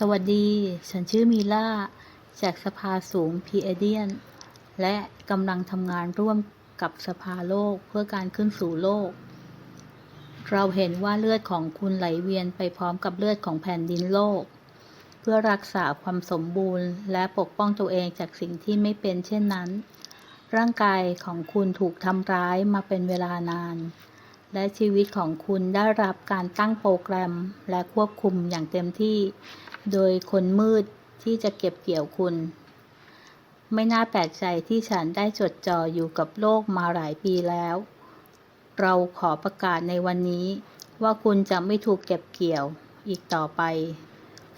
สวัสดี ฉันชื่อมีล่า จากสภาสูงพีเอเดียน และกำลังทำงานร่วมกับสภาโลกเพื่อการขึ้นสู่โลก เราเห็นว่าเลือดของคุณไหลเวียนไปพร้อมกับเลือดของแผ่นดินโลก เพื่อรักษาความสมบูรณ์ และปกป้องตัวเองจากสิ่งที่ไม่เป็นเช่นนั้น ร่างกายของคุณถูกทำร้ายมาเป็นเวลานาน และชีวิตของคุณได้รับการตั้งโปรแกรมและควบคุมอย่างเต็มที่ โดยคนมืดที่จะเก็บเกี่ยวคุณ ไม่น่าแปลกใจที่ฉันได้จดจ่ออยู่กับโลกมาหลายปีแล้ว เราขอประกาศในวันนี้ว่าคุณจะไม่ถูกเก็บเกี่ยวอีกต่อไป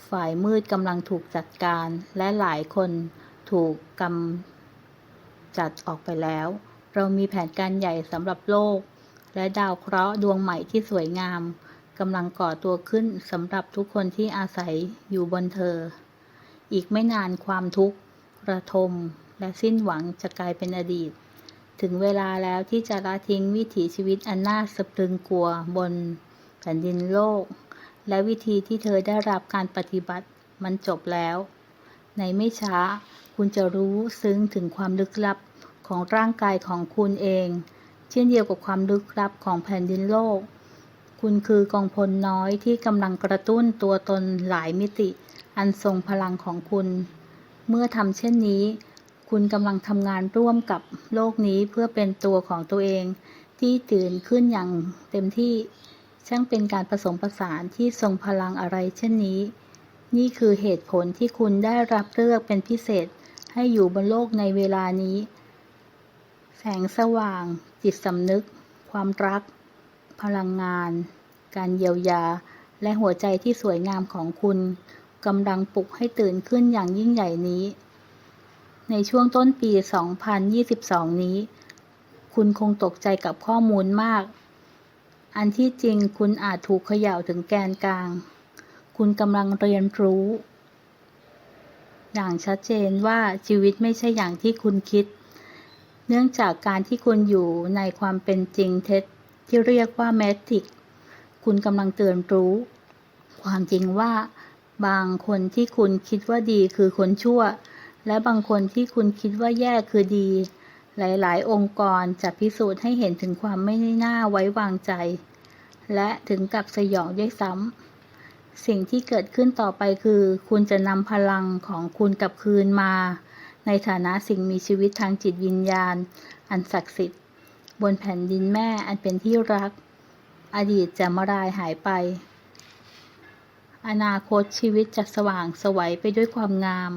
ฝ่ายมืดกำลังถูกจัดการและหลายคนถูกกำจัดออกไปแล้ว เรามีแผนการใหญ่สำหรับโลก และดาวเคราะห์ดวงใหม่ที่สวยงามกำลังก่อตัวขึ้นสำหรับทุกคนที่อาศัยอยู่บนเธอ อีกไม่นานความทุกข์ระทม และสิ้นหวังจะกลายเป็นอดีต ถึงเวลาแล้วที่จะละทิ้งวิถีชีวิตอันน่าสะพรึงกลัวบนแผ่นดินโลก และวิธีที่เธอได้รับการปฏิบัติมันจบแล้ว ในไม่ช้าคุณจะรู้ซึ้งถึงความลึกลับของร่างกายของคุณเอง เช่นเดียวกับความลึกลับของแผ่นดินโลก คุณคือกองพลน้อยที่กำลังกระตุ้นตัวตนหลายมิติ อันทรงพลังของคุณ เมื่อทำเช่นนี้ คุณกำลังทำงานร่วมกับโลกนี้เพื่อเป็นตัวของตัวเอง ที่ตื่นขึ้นอย่างเต็มที่ ช่างเป็นการผสมผสานที่ทรงพลังอะไรเช่นนี้ นี่คือเหตุผลที่คุณได้รับเลือกเป็นพิเศษให้อยู่บนโลกในเวลานี้ แสงสว่าง จิตสำนึก ความรัก พลังงาน การเยียวยา และหัวใจที่สวยงามของคุณกำลังปลุกให้ตื่นขึ้นอย่างยิ่งใหญ่นี้ ในช่วงต้นปี 2022 นี้ คุณคงตกใจกับข้อมูลมาก อันที่จริงคุณอาจถูกเขย่าถึงแกนกลาง คุณกำลังเรียนรู้ อย่างชัดเจนว่าชีวิตไม่ใช่อย่างที่คุณคิด เนื่องจากการที่คุณอยู่ในความเป็นจริงเท็จที่เรียกว่าแมติกคุณกำลังเตือนรู้ ความจริงว่า บางคนที่คุณคิดว่าดีคือคนชั่ว และบางคนที่คุณคิดว่าแย่คือดี หลายๆ องค์กรจะพิสูจน์ให้เห็นถึงความไม่น่าไว้วางใจ และถึงกับสยองด้วยซ้ำสิ่งที่เกิดขึ้นต่อไปคือ คุณจะนำพลังของคุณกลับคืนมา ในฐานะสิ่งมีชีวิตทางจิตวิญญาณ อันศักดิ์สิทธิ์ บนแผ่นดินแม่อันเป็นที่รัก อดีตจะมารายหายไป อนาคตชีวิตจะสว่างสวัยไปด้วยความงาม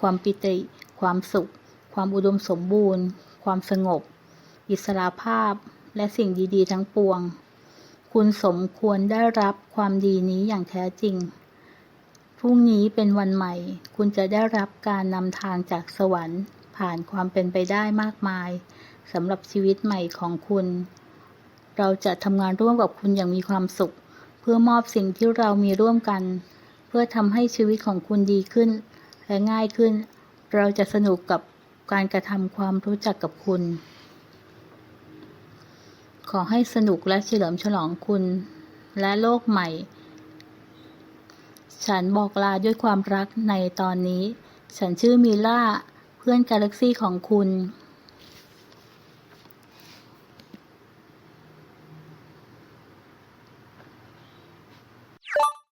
ความปิติ ความสุข ความอุดมสมบูรณ์ ความสงบ อิสระภาพและสิ่งดี ๆ ทั้งปวง คุณสมควรได้รับความดีนี้อย่างแท้จริง พรุ่งนี้เป็นวันใหม่ คุณจะได้รับการนำทางจากสวรรค์ ผ่านความเป็นไปได้มากมายสำหรับชีวิตใหม่ของคุณ เราจะทำงานร่วมกับคุณอย่างมีความสุข เพื่อมอบสิ่งที่เรามีร่วมกัน เพื่อทำให้ชีวิตของคุณดีขึ้น และง่ายขึ้น เราจะสนุกกับการกระทำความรู้จักกับคุณ ขอให้สนุกและเฉลิมฉลองคุณ และโลกใหม่ ฉันบอกลาด้วยความรักในตอนนี้ ฉันชื่อมิล่า เพื่อนกาแล็กซี่ของคุณ